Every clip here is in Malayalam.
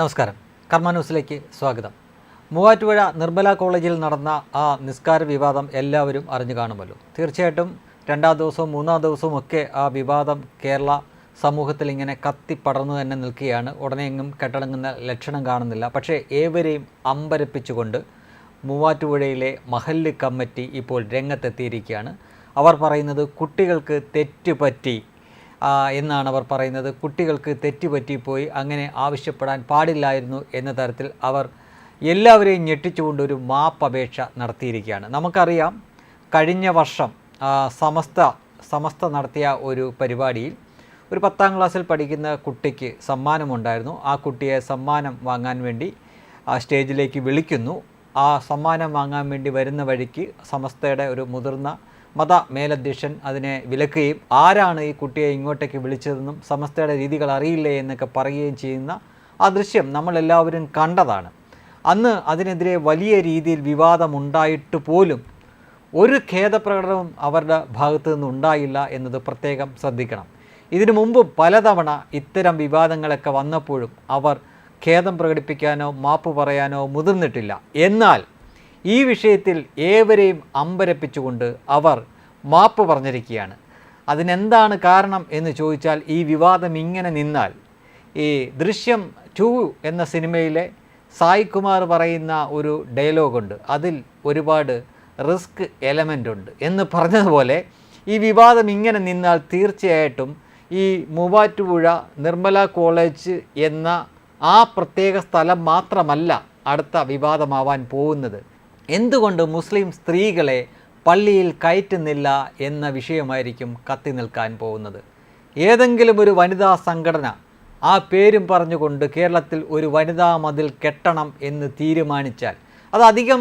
നമസ്കാരം. കർമ്മ ന്യൂസിലേക്ക് സ്വാഗതം. മൂവാറ്റുപുഴ നിർമ്മല കോളേജിൽ നടന്ന ആ നിസ്കാര വിവാദം എല്ലാവരും അറിഞ്ഞു കാണുമല്ലോ. തീർച്ചയായിട്ടും രണ്ടാം ദിവസവും മൂന്നാം ദിവസവും ഒക്കെ ആ വിവാദം കേരള സമൂഹത്തിൽ ഇങ്ങനെ കത്തിപ്പടർന്നു തന്നെ നിൽക്കുകയാണ്. ഉടനെയെങ്ങും കെട്ടടങ്ങുന്ന ലക്ഷണം കാണുന്നില്ല. പക്ഷേ ഏവരെയും അമ്പരപ്പിച്ചുകൊണ്ട് മൂവാറ്റുപുഴയിലെ മഹല്ല് കമ്മിറ്റി ഇപ്പോൾ രംഗത്തെത്തിയിരിക്കുകയാണ്. അവർ പറയുന്നത് കുട്ടികൾക്ക് തെറ്റുപറ്റി എന്നാണ് അവർ പറയുന്നത്. കുട്ടികൾക്ക് തെറ്റുപറ്റിപ്പോയി അങ്ങനെ ആവശ്യപ്പെടാൻ പാടില്ലായിരുന്നു എന്ന തരത്തിൽ അവർ എല്ലാവരെയും ഞെട്ടിച്ചുകൊണ്ട് ഒരു മാപ്പപേക്ഷ നടത്തിയിരിക്കുകയാണ്. നമുക്കറിയാം കഴിഞ്ഞ വർഷം സമസ്ത സമസ്ത നടത്തിയ ഒരു പരിപാടിയിൽ ഒരു പത്താം ക്ലാസ്സിൽ പഠിക്കുന്ന കുട്ടിക്ക് സമ്മാനമുണ്ടായിരുന്നു. ആ കുട്ടിയെ സമ്മാനം വാങ്ങാൻ വേണ്ടി ആ സ്റ്റേജിലേക്ക് വിളിക്കുന്നു. ആ സമ്മാനം വാങ്ങാൻ വേണ്ടി വരുന്ന വഴിക്ക് സമസ്തയുടെ ഒരു മുതിർന്ന മത മേലധ്യക്ഷൻ അതിനെ വിലക്കുകയും ആരാണ് ഈ കുട്ടിയെ ഇങ്ങോട്ടേക്ക് വിളിച്ചതെന്നും സമസ്തയുടെ രീതികൾ അറിയില്ലേ എന്നൊക്കെ പറയുകയും ചെയ്യുന്ന ആ ദൃശ്യം നമ്മളെല്ലാവരും കണ്ടതാണ്. അന്ന് അതിനെതിരെ വലിയ രീതിയിൽ വിവാദമുണ്ടായിട്ട് പോലും ഒരു ഖേദപ്രകടനവും അവരുടെ ഭാഗത്തു നിന്ന് ഉണ്ടായില്ല എന്നത് പ്രത്യേകം ശ്രദ്ധിക്കണം. ഇതിനു മുമ്പ് പലതവണ ഇത്തരം വിവാദങ്ങളൊക്കെ വന്നപ്പോഴും അവർ ഖേദം പ്രകടിപ്പിക്കാനോ മാപ്പ് പറയാനോ മുതിർന്നിട്ടില്ല. എന്നാൽ ഈ വിഷയത്തിൽ ഏവരെയും അമ്പരപ്പിച്ചുകൊണ്ട് അവർ മാപ്പ് പറഞ്ഞിരിക്കുകയാണ്. അതിനെന്താണ് കാരണം എന്ന് ചോദിച്ചാൽ ഈ വിവാദം ഇങ്ങനെ നിന്നാൽ ഈ ദൃശ്യം ടു എന്ന സിനിമയിലെ സായ് കുമാർ പറയുന്ന ഒരു ഡയലോഗുണ്ട് അതിൽ ഒരുപാട് റിസ്ക് എലമെന്റ് ഉണ്ട്. എന്ന് പറഞ്ഞതുപോലെ ഈ വിവാദം ഇങ്ങനെ നിന്നാൽ തീർച്ചയായിട്ടും ഈ മൂവാറ്റുപുഴ നിർമ്മല കോളേജ് എന്ന ആ പ്രത്യേക സ്ഥലം മാത്രമല്ല അടുത്ത വിവാദമാവാൻ പോകുന്നത്. എന്തുകൊണ്ട് മുസ്ലിം സ്ത്രീകളെ പള്ളിയിൽ കയറ്റുന്നില്ല എന്ന വിഷയമായിരിക്കും കത്തി നിൽക്കാൻ പോകുന്നത്. ഏതെങ്കിലും ഒരു വനിതാ സംഘടന ആ പേരും പറഞ്ഞുകൊണ്ട് കേരളത്തിൽ ഒരു വനിതാ മതിൽ കെട്ടണം എന്ന് തീരുമാനിച്ചാൽ അത് അധികം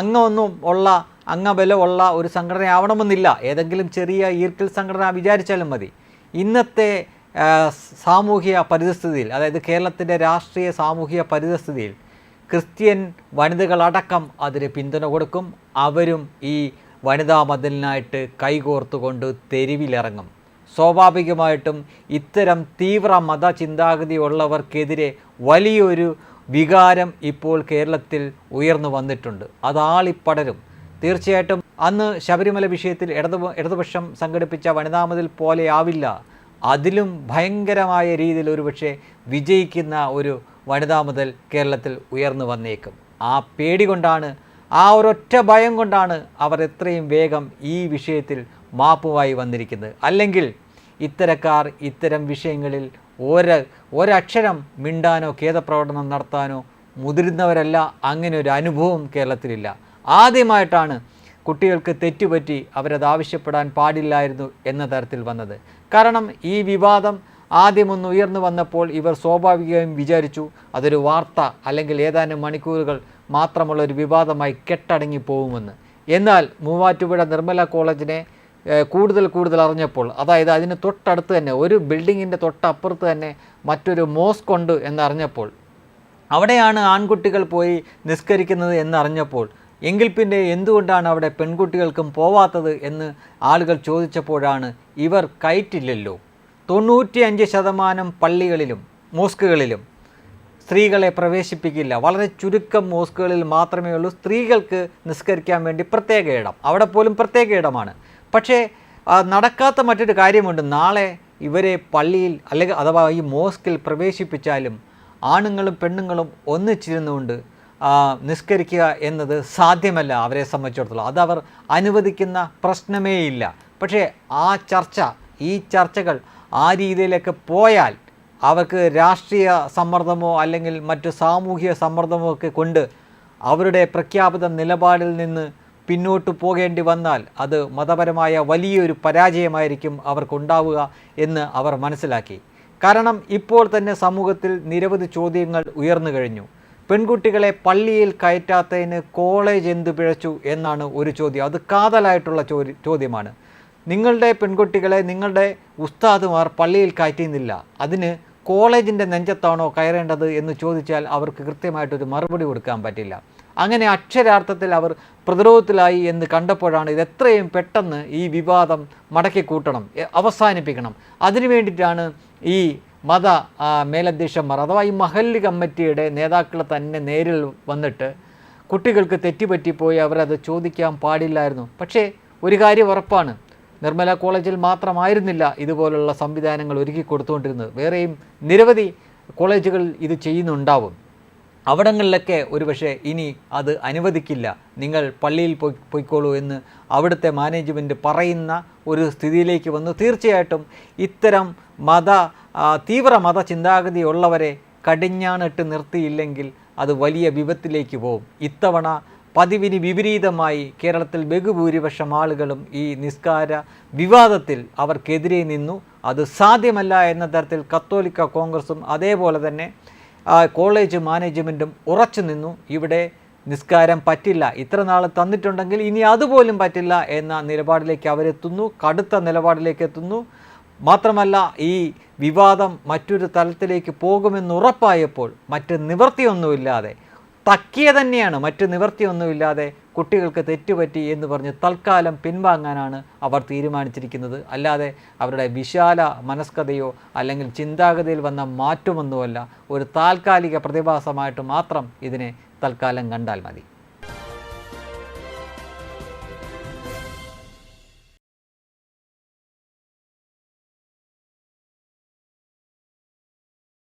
അംഗമൊന്നും ഉള്ള അംഗബലമുള്ള ഒരു സംഘടനയാവണമെന്നില്ല. ഏതെങ്കിലും ചെറിയ ഈർക്കിൽ സംഘടന വിചാരിച്ചാലും മതി. ഇന്നത്തെ സാമൂഹിക പരിതസ്ഥിതിയിൽ അതായത് കേരളത്തിന്റെ രാഷ്ട്രീയ സാമൂഹിക പരിതസ്ഥിതിയിൽ ക്രിസ്ത്യൻ വനിതകളടക്കം അതിന് പിന്തുണ കൊടുക്കും. അവരും ഈ വനിതാ മതിലിനായിട്ട് കൈകോർത്തുകൊണ്ട് തെരുവിലിറങ്ങും. സ്വാഭാവികമായിട്ടും ഇത്തരം തീവ്ര മത ചിന്താഗതിയുള്ളവർക്കെതിരെ വലിയൊരു വികാരം ഇപ്പോൾ കേരളത്തിൽ ഉയർന്നു വന്നിട്ടുണ്ട്. അതാളിപ്പടരും തീർച്ചയായിട്ടും അന്ന് ശബരിമല വിഷയത്തിൽ ഇടതു ഇടതുപക്ഷം സംഘടിപ്പിച്ച വനിതാമതിൽ പോലെയാവില്ല അതിലും ഭയങ്കരമായ രീതിയിൽ ഒരുപക്ഷെ വിജയിക്കുന്ന ഒരു വനിതാ മുതൽ കേരളത്തിൽ ഉയർന്നു വന്നേക്കും. ആ പേടി കൊണ്ടാണ് ആ ഒരൊറ്റ ഭയം കൊണ്ടാണ് അവർ എത്രയും വേഗം ഈ വിഷയത്തിൽ മാപ്പുമായി വന്നിരിക്കുന്നത്. അല്ലെങ്കിൽ ഇത്തരക്കാർ ഇത്തരം വിഷയങ്ങളിൽ ഒരു ഒരക്ഷരം മിണ്ടാനോ ഖേദപ്രകടനം നടത്താനോ മുതിരുന്നവരല്ല. അങ്ങനെ ഒരു അനുഭവം കേരളത്തിലില്ല. ആദ്യമായിട്ടാണ് കുട്ടികൾക്ക് തെറ്റുപറ്റി അവരത് ആവശ്യപ്പെടാൻ പാടില്ലായിരുന്നു എന്ന തരത്തിൽ വന്നത്. കാരണം ഈ വിവാദം ആദ്യമൊന്ന് ഉയർന്നു വന്നപ്പോൾ ഇവർ സ്വാഭാവികമായും വിചാരിച്ചു അതൊരു വാർത്ത അല്ലെങ്കിൽ ഏതാനും മണിക്കൂറുകൾ മാത്രമുള്ള ഒരു വിവാദമായി കെട്ടടങ്ങി പോകുമെന്ന്. എന്നാൽ മൂവാറ്റുപുഴ നിർമ്മല കോളേജിനെ കൂടുതൽ കൂടുതൽ അറിഞ്ഞപ്പോൾ അതായത് അതിന് തൊട്ടടുത്ത് തന്നെ ഒരു ബിൽഡിങ്ങിന്റെ തൊട്ടപ്പുറത്ത് തന്നെ മറ്റൊരു മോസ്ക് ഉണ്ട് എന്നറിഞ്ഞപ്പോൾ അവിടെയാണ് ആൺകുട്ടികൾ പോയി നിസ്കരിക്കുന്നത് എന്നറിഞ്ഞപ്പോൾ എങ്കിൽ പിന്നെ എന്തുകൊണ്ടാണ് അവിടെ പെൺകുട്ടികൾക്കും പോവാത്തത് എന്ന് ആളുകൾ ചോദിച്ചപ്പോഴാണ് ഇവർ കയറ്റില്ലല്ലോ. തൊണ്ണൂറ്റിയഞ്ച് ശതമാനം പള്ളികളിലും മോസ്കുകളിലും സ്ത്രീകളെ പ്രവേശിപ്പിക്കില്ല. വളരെ ചുരുക്കം മോസ്കുകളിൽ മാത്രമേ ഉള്ളൂ. സ്ത്രീകൾക്ക് നിസ്കരിക്കാൻ വേണ്ടി പ്രത്യേക ഇടം. അവിടെ പോലും പ്രത്യേക ഇടമാണ്. പക്ഷേ നടക്കാത്ത മറ്റൊരു കാര്യമുണ്ട്. നാളെ ഇവരെ പള്ളിയിൽ അല്ലെങ്കിൽ അഥവാ ഈ മോസ്കിൽ പ്രവേശിപ്പിച്ചാലും ആണുങ്ങളും പെണ്ണുങ്ങളും ഒന്നിച്ചിരുന്നുകൊണ്ട് നിസ്കരിക്കുക എന്നത് സാധ്യമല്ല അവരെ സംബന്ധിച്ചിടത്തോളം. അതവർ അനുവദിക്കുന്ന പ്രശ്നമേയില്ല. പക്ഷേ ആ ചർച്ച ഈ ചർച്ചകൾ ആ രീതിയിലൊക്കെ പോയാൽ അവർക്ക് രാഷ്ട്രീയ സമ്മർദ്ദമോ അല്ലെങ്കിൽ മറ്റു സാമൂഹിക സമ്മർദ്ദമോ ഒക്കെ കൊണ്ട് അവരുടെ പ്രഖ്യാപിത നിലപാടിൽ നിന്ന് പിന്നോട്ട് പോകേണ്ടി വന്നാൽ അത് മതപരമായ വലിയൊരു പരാജയമായിരിക്കും അവർക്കുണ്ടാവുക എന്ന് അവർ മനസ്സിലാക്കി. കാരണം ഇപ്പോൾ തന്നെ സമൂഹത്തിൽ നിരവധി ചോദ്യങ്ങൾ ഉയർന്നു കഴിഞ്ഞു. പെൺകുട്ടികളെ പള്ളിയിൽ കയറ്റാത്തതിന് കോളേജ് എന്ത് പിഴച്ചു എന്നാണ് ഒരു ചോദ്യം. അത് കാതലായിട്ടുള്ള ചോദ്യ ചോദ്യമാണ്. നിങ്ങളുടെ പെൺകുട്ടികളെ നിങ്ങളുടെ ഉസ്താദുമാർ പള്ളിയിൽ കയറ്റുന്നില്ല അതിന് കോളേജിന്റെ നെഞ്ചത്താണോ കയറേണ്ടത് എന്ന് ചോദിച്ചാൽ അവർക്ക് കൃത്യമായിട്ടൊരു മറുപടി കൊടുക്കാൻ പറ്റില്ല. അങ്ങനെ അക്ഷരാർത്ഥത്തിൽ അവർ പ്രതിരോധത്തിലായി എന്ന് കണ്ടപ്പോഴാണ് ഇത് എത്രയും പെട്ടെന്ന് ഈ വിവാദം മടക്കി കൂട്ടണം അവസാനിപ്പിക്കണം. അതിനു വേണ്ടിയിട്ടാണ് ഈ മത മേലധ്യക്ഷന്മാർ അഥവാ ഈ മഹല്ല് കമ്മിറ്റിയുടെ നേതാക്കൾ തന്നെ നേരിൽ വന്നിട്ട് കുട്ടികൾക്ക് തെറ്റുപറ്റിപ്പോയി അവരത് ചോദിക്കാൻ പാടില്ലായിരുന്നു. പക്ഷേ ഒരു കാര്യം ഉറപ്പാണ് നിർമ്മല കോളേജിൽ മാത്രമായിരുന്നില്ല ഇതുപോലുള്ള സംവിധാനങ്ങൾ ഒരുക്കി കൊടുത്തുകൊണ്ടിരുന്നത്. വേറെയും നിരവധി കോളേജുകൾ ഇത് ചെയ്യുന്നുണ്ടാവും. അവിടങ്ങളിലൊക്കെ ഒരുപക്ഷെ ഇനി അത് അനുവദിക്കില്ല. നിങ്ങൾ പള്ളിയിൽ പോയി പോയിക്കോളൂ എന്ന് അവിടുത്തെ മാനേജ്മെന്റ് പറയുന്ന ഒരു സ്ഥിതിയിലേക്ക് വന്നു. തീർച്ചയായിട്ടും ഇത്തരം മത തീവ്ര മത ചിന്താഗതിയുള്ളവരെ കടിഞ്ഞാണിട്ട് നിർത്തിയില്ലെങ്കിൽ അത് വലിയ വിപത്തിലേക്ക് പോകും. ഇത്തവണ പതിവിന് വിപരീതമായി കേരളത്തിൽ ബഹുഭൂരിപക്ഷം ആളുകളും ഈ നിസ്കാര വിവാദത്തിൽ അവർക്കെതിരെ നിന്നു. അത് സാധ്യമല്ല എന്ന തരത്തിൽ കത്തോലിക്ക കോൺഗ്രസും അതേപോലെ തന്നെ കോളേജ് മാനേജ്മെന്റും ഉറച്ചു നിന്നു. ഇവിടെ നിസ്കാരം പറ്റില്ല. ഇത്ര നാൾ തന്നിട്ടുണ്ടെങ്കിൽ ഇനി അതുപോലും പറ്റില്ല എന്ന നിലപാടിലേക്ക് അവരെത്തുന്നു. കടുത്ത നിലപാടിലേക്ക് എത്തുന്നു. മാത്രമല്ല ഈ വിവാദം മറ്റൊരു തലത്തിലേക്ക് പോകുമെന്നുറപ്പായപ്പോൾ മറ്റ് നിവൃത്തിയൊന്നുമില്ലാതെ തക്കിയ തന്നെയാണ് മറ്റു നിവർത്തിയൊന്നുമില്ലാതെ കുട്ടികൾക്ക് തെറ്റുപറ്റി എന്ന് പറഞ്ഞ് തൽക്കാലം പിൻവാങ്ങാനാണ് അവർ തീരുമാനിച്ചിരിക്കുന്നത്. അല്ലാതെ അവരുടെ വിശാല മനസ്കതയോ അല്ലെങ്കിൽ ചിന്താഗതിയിൽ വന്ന മാറ്റമൊന്നുമല്ല. ഒരു താൽക്കാലിക പ്രതിഭാസമായിട്ട് മാത്രം ഇതിനെ തൽക്കാലം കണ്ടാൽ മതി.